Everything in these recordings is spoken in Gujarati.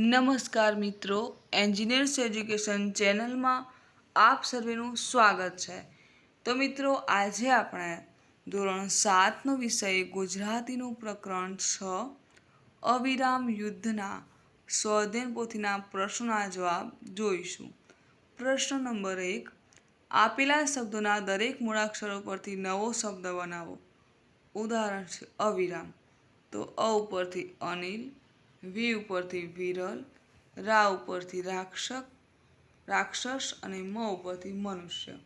નમસ્કાર મિત્રો એન્જિનિયર્સ એજ્યુકેશન ચેનલમાં આપ સર્વેનું સ્વાગત છે. તો મિત્રો, આજે આપણે ધોરણ સાતનો વિષય ગુજરાતીનું પ્રકરણ છ, અવિરામ યુદ્ધના સ્વદેન પોથીના પ્રશ્નોના જવાબ જોઈશું. પ્રશ્ન નંબર એક, આપેલા શબ્દોના દરેક મૂળાક્ષરો પરથી નવો શબ્દ બનાવો. ઉદાહરણ છે અવિરામ. તો અ ઉપરથી અનિલ વી ઉપરથી વિરલ, રા ઉપરથી રાક્ષક રાક્ષસ અને મ ઉપરથી મનુષ્ય.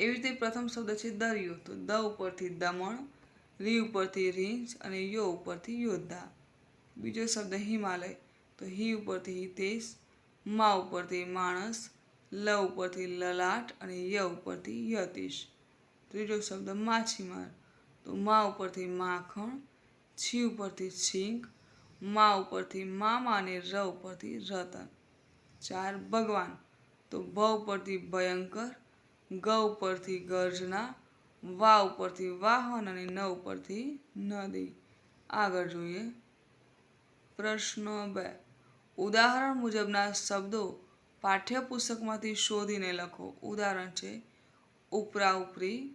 એવી રીતે પ્રથમ શબ્દ છે દરિયો. તો દ ઉપરથી દમણ, રી ઉપરથી રીંછ અને યો ઉપરથી યોદ્ધા. બીજો શબ્દ હિમાલય. તો હી ઉપરથી હિતેશ, મા ઉપરથી માણસ, લ ઉપરથી લલાટ અને ય ઉપરથી યતીશ ત્રીજો શબ્દ માછીમાર. તો મા ઉપરથી માખણ, છી ઉપરથી છીંક મા ઉપરથી મામા અને ર ઉપરથી રતન. ચાર ભગવાન. તો ભ ઉપરથી ભયંકર, ગ ઉપરથી ગર્જના, વા ઉપરથી વાહન અને ન ઉપરથી નદી. આગળ જોઈએ. પ્રશ્ન બે. ઉદાહરણ મુજબના શબ્દો પાઠ્યપુસ્તકમાંથી શોધીને લખો. ઉદાહરણ છે, ઉપરા ઉપરી,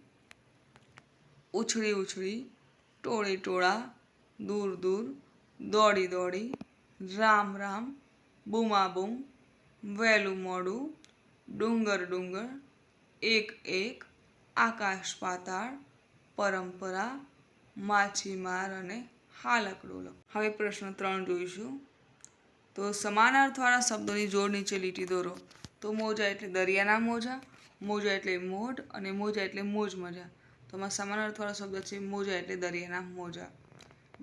ઉછળી ઉછળી, ટોળે ટોળા, દૂર દૂર દોડી દોડી, રામ રામ બૂમાબૂમ વહેલું મોડું, ડુંગર ડુંગર, એક એક, આકાશ પાતાળ, પરંપરા માછીમાર અને હાલકડોલક હવે પ્રશ્ન ત્રણ જોઈશું. તો સમાનાર્થવાળા શબ્દોની જોડ નીચે લીટી દોરો. તો મોજા એટલે દરિયાના મોજા મોજા એટલે મોઢ અને મોજા એટલે મોજ મજા. તો આમાં સમાનાર્થવાળા શબ્દ છે મોજા એટલે દરિયાના મોજા.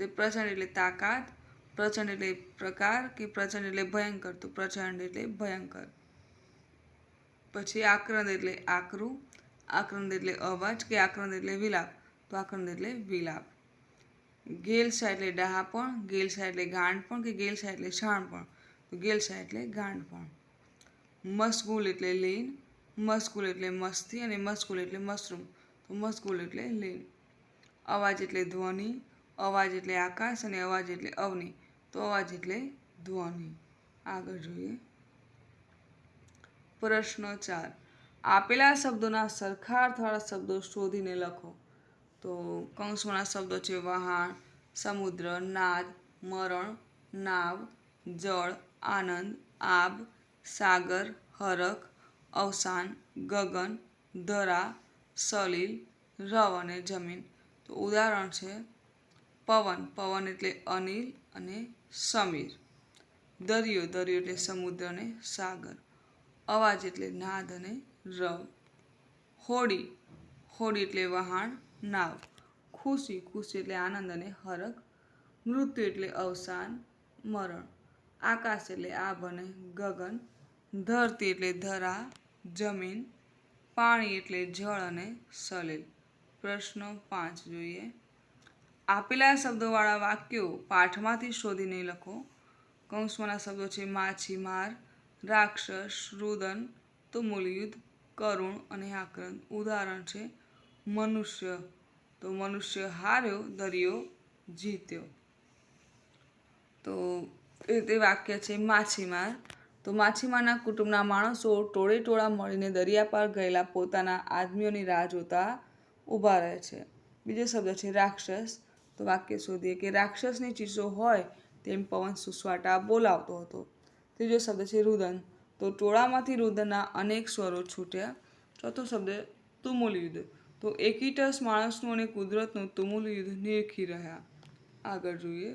તે પ્રચંડ એટલે તાકાત, પ્રચંડ એટલે પ્રકાર કે પ્રચંડ એટલે ભયંકર? તો પ્રચંડ એટલે ભયંકર. પછી આક્રંદ એટલે આકરું, આક્રંદ એટલે અવાજ કે આક્રંદ એટલે વિલાપ? તો આક્રંદ એટલે વિલાપ. ગેલસા એટલે ડહાપણ, ગેલસા એટલે ગાંડપણ કે ગેલસા એટલે શાણપણ તો ગેલસા એટલે ગાંડપણ મસગુલ એટલે લીન, મશગુલ એટલે મસ્તી અને મશગુલ એટલે મશરૂમ. તો મશગુલ એટલે લીન. અવાજ એટલે ધ્વનિ અવાજ એટલે આકાશ અને અવાજ એટલે અવનિ. તો અવાજ એટલે ધ્વનિ. આગળ જોઈએ. પ્રશ્ન ચાર. આપેલા શબ્દોના સરખા અર્થવાળા શબ્દો શોધીને લખો. તો કૌંસમાંના શબ્દો છે વહાણ, સમુદ્ર, નાદ, મરણ, નાવ, જળ, આનંદ, આબ, સાગર, હરખ, અવસાન, ગગન, ધરા, સલીલ, રવ અને જમીન. તો ઉદાહરણ છે પવન પવન એટલે અનિલ અને સમીર. દરિયો દરિયો એટલે સમુદ્ર અને સાગર. અવાજ એટલે નાદ અને રવ. હોડી હોડી એટલે વહાણ, નાવ. ખુશી ખુશી એટલે આનંદ અને હરખ. મૃત્યુ એટલે અવસાન, મરણ. આકાશ એટલે આભ અને ગગન. ધરતી એટલે ધરા, જમીન. પાણી એટલે જળ અને સલીલ. પ્રશ્નો પાંચ જોઈએ. આપેલા શબ્દોવાળા વાક્યો પાઠમાંથી શોધીને લખો. કૌંસમાંના શબ્દો છે માછીમાર રાક્ષસ, રુદન તુમુલયુદ્ધ કરુણ અને આક્રંદ. ઉદાહરણ છે મનુષ્ય. તો મનુષ્ય હાર્યો, દરિયો જીત્યો. તો એ તે વાક્ય છે માછીમાર તો માછીમારના કુટુંબના માણસો ટોળે ટોળા મળીને દરિયા પર ગયેલા પોતાના આદમીઓની રાહ જોતા ઊભા રહે છે. બીજો શબ્દ છે રાક્ષસ. તો વાક્ય શોધીએ કે રાક્ષસની ચીસો હોય તેમ પવન સુસવાટા બોલાવતો હતો. ત્રીજો શબ્દ છે રુદન. તો ટોળામાંથી રુદનના અનેક સ્વરો છૂટ્યા. ચોથો શબ્દ તુમુલ યુદ્ધ. તો એકીટસ માણસનું અને કુદરતનું તુમુલ યુદ્ધ નિરખી રહ્યા. આગળ જોઈએ.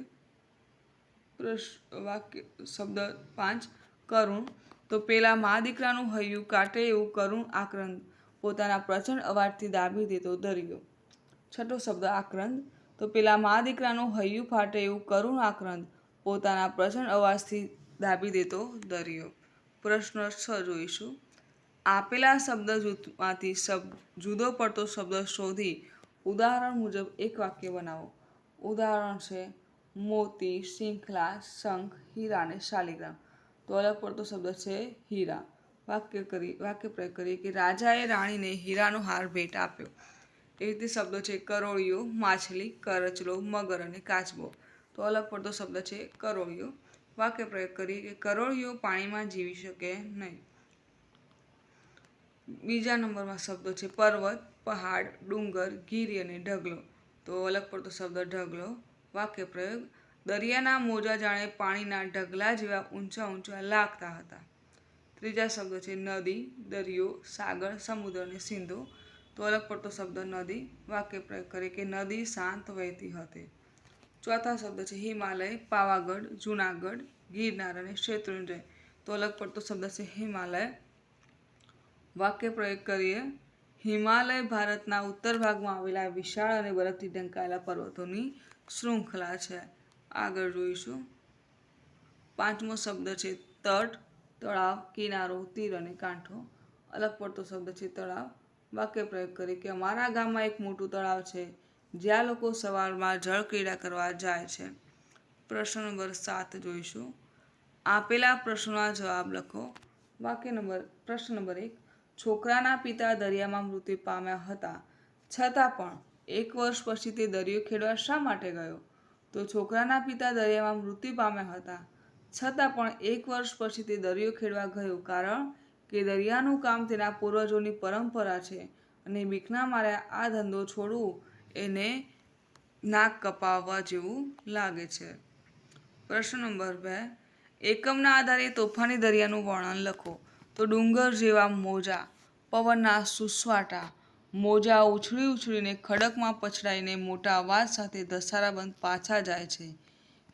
પ્રશ્ન વાક્ય, શબ્દ પાંચ. કરુણ. તો પેલા મા દીકરાનું હૈયું કાટે એવું કરુણ આક્રંદ. પોતાના પ્રચંડ અવાજથી દાબી દેતો દરિયો. છઠ્ઠો શબ્દ આક્રંદ. તો પેલા મા દીકરાનું હૈયું ફાટે એવું કરુણ આક્રંદ પોતાના પ્રચંડ અવાજથી દાબી દેતો દરિયો. પ્રશ્ન છ જોઈશું. આપેલા શબ્દ જૂથમાંથી શબ્દ જુદો પડતો શબ્દ શોધી ઉદાહરણ મુજબ એક વાક્ય બનાવો. ઉદાહરણ છે, મોતી, શૃંખલા, શંખ, હીરા અને શાલિગ્રામ. તો અલગ પડતો શબ્દ છે, હીરા. વાક્ય કરી, વાક્ય પ્રયોગ કરીએ કે રાજાએ રાણીને હીરાનો હાર ભેટ આપ્યો. એવી રીતે શબ્દો છે, કરોળિયો, માછલી, કરચલો, મગર અને કાચબો. તો અલગ પડતો શબ્દ છે, કરોળિયો. વાક્ય પ્રયોગ કરીએ કે કરોળિયો પાણીમાં જીવી શકે નહીં. બીજા નંબરમાં શબ્દો છે, પર્વત, પહાડ, ડુંગર, ગીરી અને ઢગલો. તો અલગ પડતો શબ્દ ઢગલો. વાક્ય પ્રયોગ, દરિયાના મોજા જાણે પાણીના ઢગલા જેવા ઊંચા ઊંચા લાગતા હતા. ત્રીજા શબ્દો છે, નદી, દરિયો, સાગર, સમુદ્ર અને સિંધુ. તો અલગ પડતો શબ્દ નદી વાક્ય પ્રયોગ કરે કે નદી શાંત વહેતી હતી. ચોથા શબ્દ છે હિમાલય, પાવાગઢ, જુનાગઢ, ગિરનાર અને શેત્રુંજય. તો અલગ પડતો શબ્દ છે હિમાલય. વાક્ય પ્રયોગ કરીએ. હિમાલય ભારતના ઉત્તર ભાગમાં આવેલા વિશાળ અને બરફથી ઢંકાયેલા પર્વતોની શૃંખલા છે. આગળ જોઈશું. પાંચમો શબ્દ છે તટ, તળાવ, કિનારો, તીર અને કાંઠો. અલગ પડતો શબ્દ છે તળાવ. વાક્ય પ્રયોગ કરી કે અમારા ગામમાં એક મોટું તળાવ છે, જ્યાં લોકો સવારમાં જળ ક્રીડા કરવા જાય છે. પ્રશ્ન નંબર સાત જોઈશું. આપેલા પ્રશ્નોના જવાબ લખો. વાક્ય નંબર, પ્રશ્ન નંબર એક, છોકરાના પિતા દરિયામાં મૃત્યુ પામ્યા હતા. છતાં પણ એક વર્ષ પછી તે દરિયો ખેડવા શા માટે ગયો? તો છોકરાના પિતા દરિયામાં મૃત્યુ પામ્યા હતા. છતાં પણ એક વર્ષ પછી તે દરિયો ખેડવા ગયો. કારણ કે દરિયાનું કામ તેના પૂર્વજોની પરંપરા છે અને બીકના મારે આ ધંધો છોડવું એને નાક કપાવવા જેવું લાગે છે. પ્રશ્ન નંબર બે, એકમના આધારે તોફાની દરિયાનું વર્ણન લખો. તો ડુંગર જેવા મોજા, પવનના સુસવાટા, મોજા ઉછળી ઉછળીને ખડકમાં પછડાઈને મોટા અવાજ સાથે ધસારાબંધ પાછા જાય છે.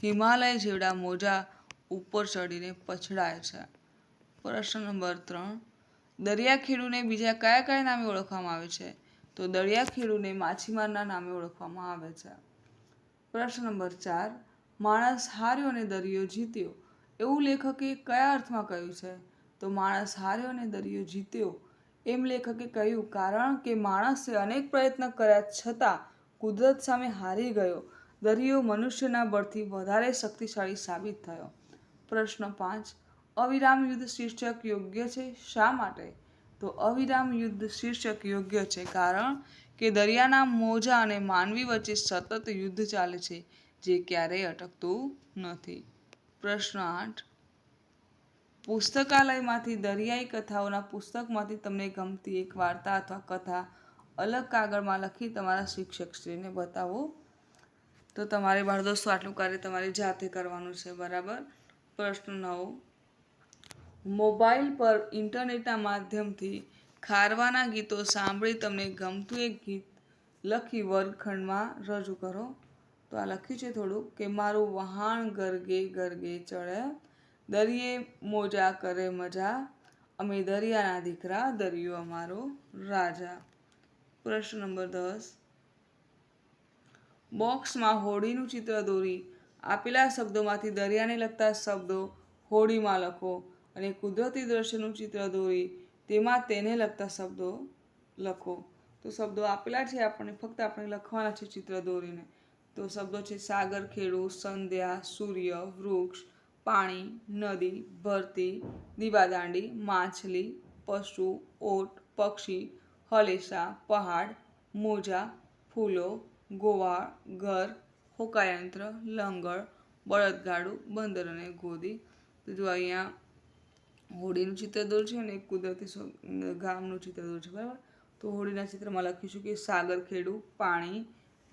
હિમાલય જેવડા મોજા ઉપર ચડીને પછડાય છે. પ્રશ્ન નંબર ત્રણ. દરિયાખેડૂને બીજા કયા કયા નામે ઓળખવામાં આવે છે? તો દરિયાખેડૂને માછીમારના નામે ઓળખવામાં આવે છે. પ્રશ્ન નંબર ચાર. માણસ હાર્યો અને દરિયો જીત્યો. એવું લેખકે કયા અર્થમાં કહ્યું છે? તો માણસ હાર્યો અને દરિયો જીત્યો. એમ લેખકે કહ્યું, કારણ કે માણસે અનેક પ્રયત્ન કર્યા છતાં કુદરત સામે હારી ગયો. દરિયો મનુષ્યના બળથી વધારે શક્તિશાળી સાબિત થયો. પ્રશ્ન પાંચ. અવિરામ યુદ્ધ શીર્ષક યોગ્ય છે શા માટે? તો અવિરામ યુદ્ધ શીર્ષક યોગ્ય છે કારણ કે દરિયાના મોજા અને માનવી વચ્ચે સતત યુદ્ધ ચાલે છે, જે ક્યારેય અટકતું નથી. પ્રશ્ન આઠ. પુસ્તકાલયમાંથી દરિયાઈ કથાઓના પુસ્તકમાંથી તમને ગમતી એક વાર્તા અથવા કથા અલગ કાગળમાં લખી તમારા શિક્ષકશ્રીને બતાવો. તો તમારે બાળ દોસ્તો, આટલું કાર્ય તમારે જાતે કરવાનું છે, બરાબર? પ્રશ્ન નવ. મોબાઈલ પર ઇન્ટરનેટના માધ્યમથી ખારવાના ગીતો સાંભળી તમને ગમતું એક ગીત લખી વર્ગખંડમાં રજૂ કરો. તો આ લખ્યું છે થોડુંક, કે મારું વહાણ ગરગે ગરગે ચડે, દરિયે મોજા કરે મજા, અમે દરિયાના દીકરા, દરિયો અમારો રાજા. પ્રશ્ન નંબર દસ. બોક્સમાં હોડીનું ચિત્ર દોરી, આપેલા શબ્દોમાંથી દરિયાને લગતા શબ્દો હોડીમાં લખો. અને કુદરતી દ્રશ્યનું ચિત્ર દોરી, તેમાં તેને લગતા શબ્દો લખો. તો શબ્દો આપેલા છે આપણને, ફક્ત આપણે લખવાના છે ચિત્ર દોરીને. તો શબ્દો છે સાગર ખેડુ સંધ્યા, સૂર્ય, વૃક્ષ, પાણી, નદી, ભરતી, દીવાદાંડી, માછલી, પશુ, ઓટ, પક્ષી, હલેસા, પહાડ, મોજા, ફૂલો, ગોવાળ, ઘર, હોકાયંત્ર, લંગર, બળદગાડું, બંદર અને ગોદી. તો જો અહીંયા હોડીનું ચિત્ર દોર છે અને એક કુદરતી ગામનું ચિત્ર દોર છે, બરાબર? તો હોડીના ચિત્રમાં લખીશું કે સાગર ખેડૂ, પાણી,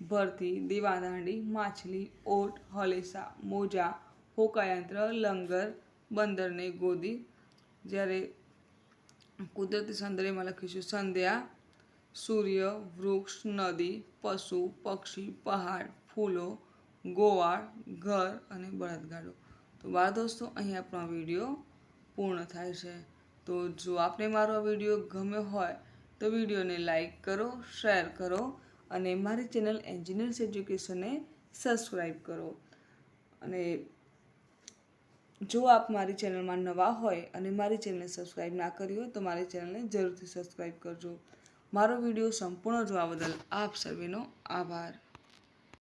ભરતી, દીવાદાંડી, માછલી, ઓટ, હલેસા, મોજા, હોકાયંત્ર, લંગર બંદરને ગોદી. જ્યારે કુદરતી સૌંદર્યમાં લખીશું સંધ્યા, સૂર્ય, વૃક્ષ, નદી, પશુ, પક્ષી, પહાડ, ફૂલો, ગોવાળ, ઘર અને બળદગાડો. તો બાળ દોસ્તો અહીં આપણો વીડિયો પૂર્ણ થાય છે. તો જો આપને મારો વીડિયો ગમ્યો હોય, તો વિડીયોને લાઈક કરો, શેર કરો અને મારી ચેનલ એન્જિનિયર્સ એજ્યુકેશનને સબસ્ક્રાઈબ કરો. અને જો આપ મારી ચેનલમાં નવા હોય અને મારી ચેનલને સબસ્ક્રાઈબ ના કરી હોય, તો મારી ચેનલને જરૂરથી સબસ્ક્રાઈબ કરજો. મારો વીડિયો સંપૂર્ણ જોવા બદલ આપ સર્વેનો આભાર.